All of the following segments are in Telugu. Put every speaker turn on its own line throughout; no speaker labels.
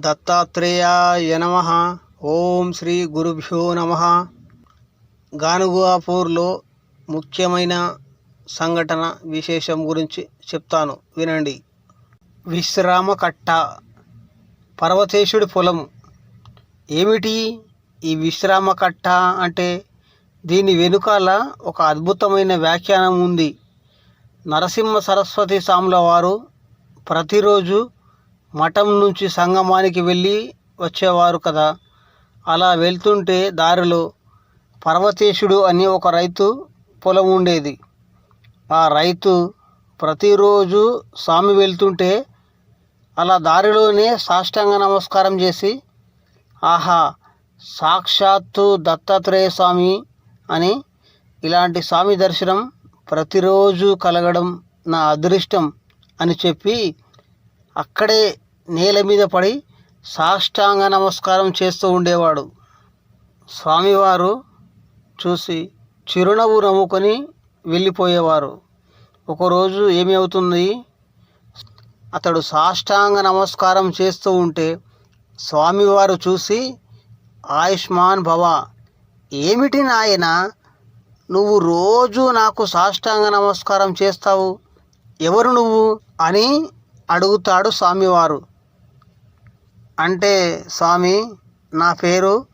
దత్తాత్రేయాయ నమ. ఓం శ్రీ గురుభ్యో నమ. గానుగువాపూర్లో ముఖ్యమైన సంఘటన విశేషం గురించి చెప్తాను. వినండి. విశ్రామ కట్ట పర్వతేశుడి పొలం ఏమిటి ఈ విశ్రామ కట్ట అంటే? దీని వెనుకాల ఒక అద్భుతమైన వ్యాఖ్యానం ఉంది. నరసింహ సరస్వతి స్వాముల వారు ప్రతిరోజు మఠం నుంచి సంగమానికి వెళ్ళి వచ్చేవారు కదా. అలా వెళ్తుంటే దారిలో పర్వతేశుడు అని ఒక రైతు పొలం ఉండేది. ఆ రైతు ప్రతిరోజు స్వామి వెళ్తుంటే అలా దారిలోనే సాష్టాంగ నమస్కారం చేసి ఆహా సాక్షాత్తు దత్తాత్రేయ స్వామి అని ఇలాంటి స్వామి దర్శనం ప్రతిరోజు కలగడం నా అదృష్టం అని చెప్పి అక్కడే నేల మీద పడి సాష్టాంగ నమస్కారం చేస్తూ ఉండేవాడు. స్వామివారు చూసి చిరునవ్వు నమ్ముకొని వెళ్ళిపోయేవారు. ఒకరోజు ఏమి అవుతుంది? అతడు సాష్టాంగ నమస్కారం చేస్తూ ఉంటే స్వామివారు చూసి ఆయుష్మాన్ భవ ఏమిటి నాయన? నువ్వు రోజు నాకు సాష్టాంగ నమస్కారం చేస్తావు. ఎవరు నువ్వు? అని అడుగుతాడు స్వామివారు. అంటే స్వామి నా పేరు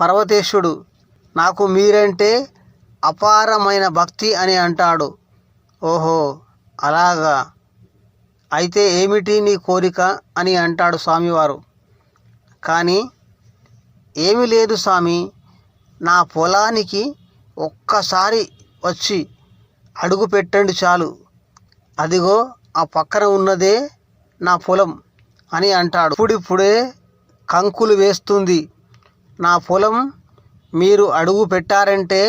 పర్వతేశుడు. నాకు మీరంటే అపారమైన భక్తి అని అంటాడు. ఓహో అలాగా. అయితే ఏమిటి నీ కోరిక అని అంటాడు స్వామివారు. కానీ ఏమీ లేదు స్వామి. నా పొలానికి ఒక్కసారి వచ్చి అడుగు పెట్టండి చాలు. అదిగో ఆ పక్కన ఉన్నదే నా పొలం అని అంటాడు. ఇప్పుడిప్పుడే కంకులు వేస్తుంది. నా పొలం మీరు అడుగు పెట్టారంటే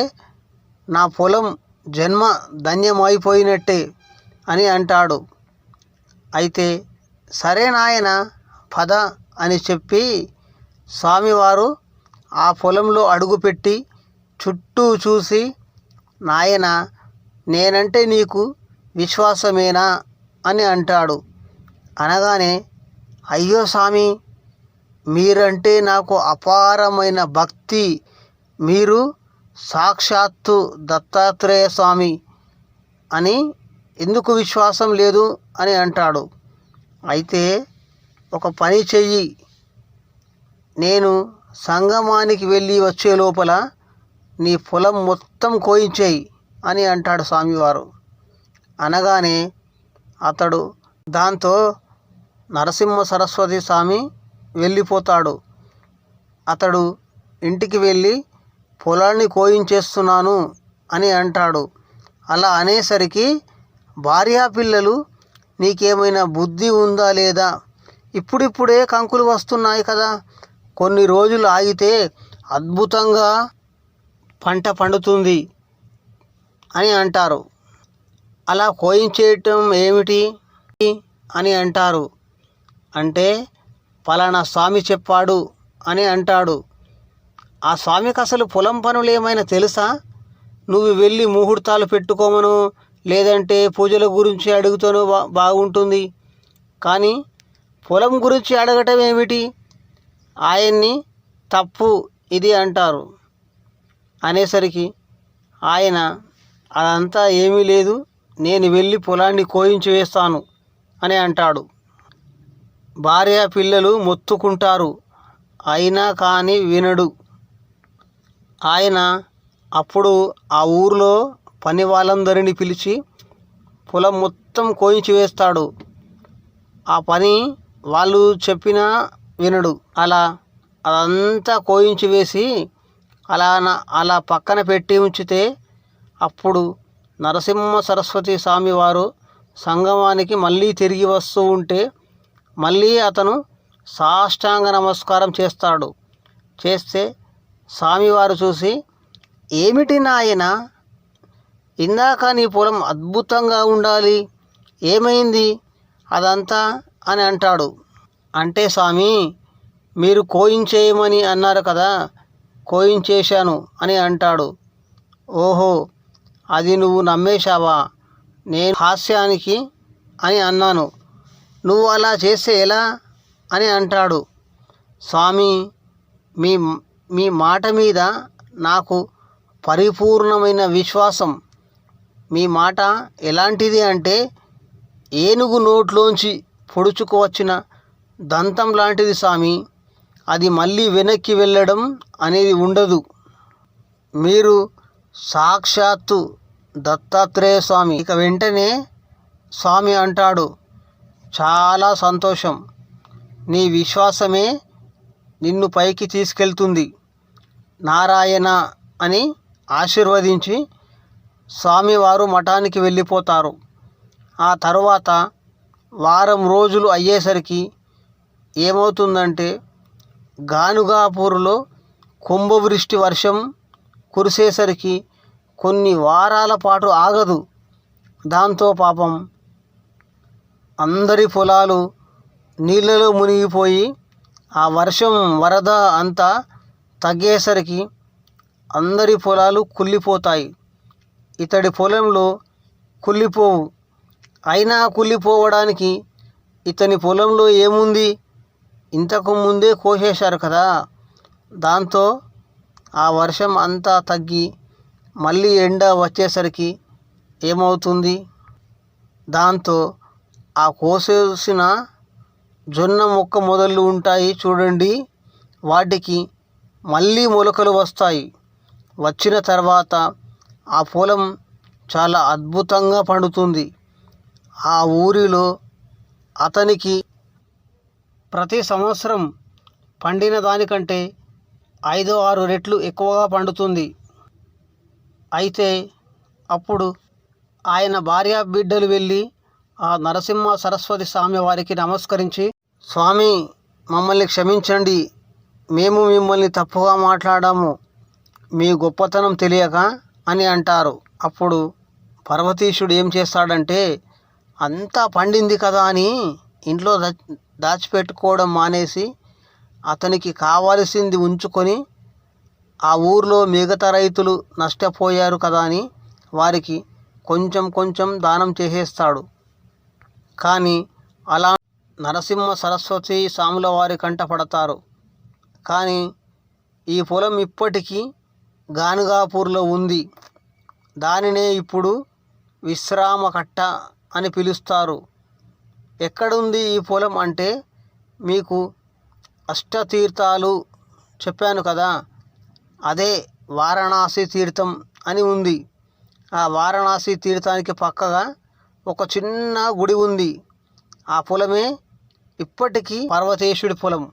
నా పొలం జన్మ ధన్యమైపోయినట్టే అని అంటాడు. అయితే సరే నాయన పద అని చెప్పి స్వామివారు ఆ పొలంలో అడుగుపెట్టి చుట్టూ చూసి నాయన నేనంటే నీకు విశ్వాసమేనా? అని అంటాడు. అనగానే అయ్యో స్వామి మీరంటే నాకు అపారమైన భక్తి. మీరు సాక్షాత్తు దత్తాత్రేయ స్వామి అని ఎందుకు విశ్వాసం లేదు అని అంటాడు. అయితే ఒక పని చెయ్యి. నేను సంగమానికి వెళ్ళి వచ్చే లోపల నీ పొలం మొత్తం కోయించేయి అని అంటాడు స్వామివారు. అనగానే అతడు దాంతో నరసింహ సరస్వతి స్వామి వెళ్ళిపోతాడు. అతడు ఇంటికి వెళ్ళి పొలాన్ని కోయించేస్తున్నాను అని అంటాడు. అలా అనేసరికి భార్యా పిల్లలు నీకేమైనా బుద్ధి ఉందా లేదా? ఇప్పుడిప్పుడే కంకులు వస్తున్నాయి కదా. కొన్ని రోజులు ఆగితే అద్భుతంగా పంట పండుతుంది అని అంటారు. అలా కోయించేయటం ఏమిటి అని అంటారు. అంటే పలానా స్వామి చెప్పాడు అని అంటాడు. ఆ స్వామికి అసలు పొలం పనులు ఏమైనా తెలుసా? నువ్వు వెళ్ళి ముహూర్తాలు పెట్టుకోమను లేదంటే పూజల గురించి అడుగుతాను బా బాగుంటుంది. కానీ పొలం గురించి అడగటం ఏమిటి? ఆయన్ని తప్పు ఇది అంటారు. అనేసరికి ఆయన అదంతా ఏమీ లేదు. నేను వెళ్ళి పొలాన్ని కోయించి వేస్తాను అని అంటాడు. భార్య పిల్లలు మొత్తుకుంటారు. అయినా కానీ వినడు. ఆయన అప్పుడు ఆ ఊరిలో పని వాళ్ళందరినీ పిలిచి పొలం మొత్తం కోయించి వేస్తాడు. ఆ పని వాళ్ళు చెప్పినా వినడు. అలా అదంతా కోయించి వేసి అలా అలా పక్కన పెట్టి ఉంచితే అప్పుడు నరసింహ సరస్వతి స్వామివారు సంగమానికి మళ్ళీ తిరిగి వస్తూ ఉంటే మళ్ళీ అతను సాష్టాంగ నమస్కారం చేస్తాడు. చేస్తే స్వామివారు చూసి ఏమిటి నాయన? ఇందాక నీ పొలం అద్భుతంగా ఉండాలి. ఏమైంది? అదంతా అని అంటాడు. అంటే స్వామి మీరు కోయించేయమని అన్నారు కదా? కోయించేశాను అని అంటాడు. ఓహో! అది నువ్వు నమ్మేశావా? నేను హాస్యానికి అని అన్నాను. నువ్వు అలా చేస్తే ఎలా? అని అంటాడు. స్వామి మీ మీ మాట మీద నాకు పరిపూర్ణమైన విశ్వాసం. మీ మాట ఎలాంటిది అంటే ఏనుగు నోట్లోంచి పొడుచుకు వచ్చిన దంతం లాంటిది స్వామి. అది మళ్ళీ వెనక్కి వెళ్ళడం అనేది ఉండదు. మీరు సాక్షాత్తు దత్తాత్రేయ స్వామి. ఇక వెంటనే స్వామి అంటాడు చాలా సంతోషం. నీ విశ్వాసమే నిన్ను పైకి తీసుకెళ్తుంది. నారాయణ అని ఆశీర్వదించి స్వామివారు మఠానికి వెళ్ళిపోతారు. ఆ తర్వాత వారం రోజులు అయ్యేసరికి ఏమవుతుందంటే గానుగాపూర్లో కుంభవృష్టి వర్షం కురిసేసరికి కొన్ని వారాల పాటు ఆగదు. దాంతో పాపం అందరి పొలాలు నీళ్ళలో మునిగిపోయి ఆ వర్షం వరద అంతా తగ్గేసరికి అందరి పొలాలు కుళ్ళిపోతాయి. ఇతడి పొలంలో కుళ్ళిపోవు. అయినా కుళ్ళిపోవడానికి ఇతని పొలంలో ఏముంది? ఇంతకు ముందే కోసేశారు కదా. దాంతో ఆ వర్షం అంతా తగ్గి మళ్ళీ ఎండ వచ్చేసరికి ఏమవుతుంది? దాంతో ఆ కోసేసిన జొన్న మొక్క మొదళ్ళు ఉంటాయి చూడండి. వాటికి మళ్ళీ మొలకలు వస్తాయి. వచ్చిన తర్వాత ఆ పొలం చాలా అద్భుతంగా పండుతుంది. ఆ ఊరిలో అతనికి ప్రతి సంవత్సరం పండిన దానికంటే ఐదు ఆరు రెట్లు ఎక్కువగా పండుతుంది. అయితే అప్పుడు ఆయన భార్య బిడ్డలు వెళ్ళి ఆ నరసింహ సరస్వతి స్వామి వారికి నమస్కరించి స్వామి మమ్మల్ని క్షమించండి. మేము మిమ్మల్ని తప్పుగా మాట్లాడాము. మీ గొప్పతనం తెలియక అని అంటారు. అప్పుడు పర్వతీశుడు ఏం చేస్తాడంటే అంతా పండింది కదా అని ఇంట్లో దా దాచిపెట్టుకోవడం మానేసి అతనికి కావలసింది ఉంచుకొని ఆ ఊర్లో మిగతా రైతులు నష్టపోయారు కదా అని వారికి కొంచెం కొంచెం దానం చేసేస్తాడు. కానీ అలా నరసింహ సరస్వతి సాముల వారి కంట పడతారు. కానీ ఈ పొలం ఇప్పటికీ గానుగాపూర్లో ఉంది. దానినే ఇప్పుడు విశ్రామ కట్ట అని పిలుస్తారు. ఎక్కడుంది ఈ పొలం అంటే మీకు అష్టతీర్థాలు చెప్పాను కదా. అదే వారణాసి తీర్థం అని ఉంది. ఆ వారణాసి తీర్థానికి పక్కగా ఒక చిన్న గుడి ఉంది. ఆ పొలమే ఇప్పటికీ పర్వతేశుడి పొలం.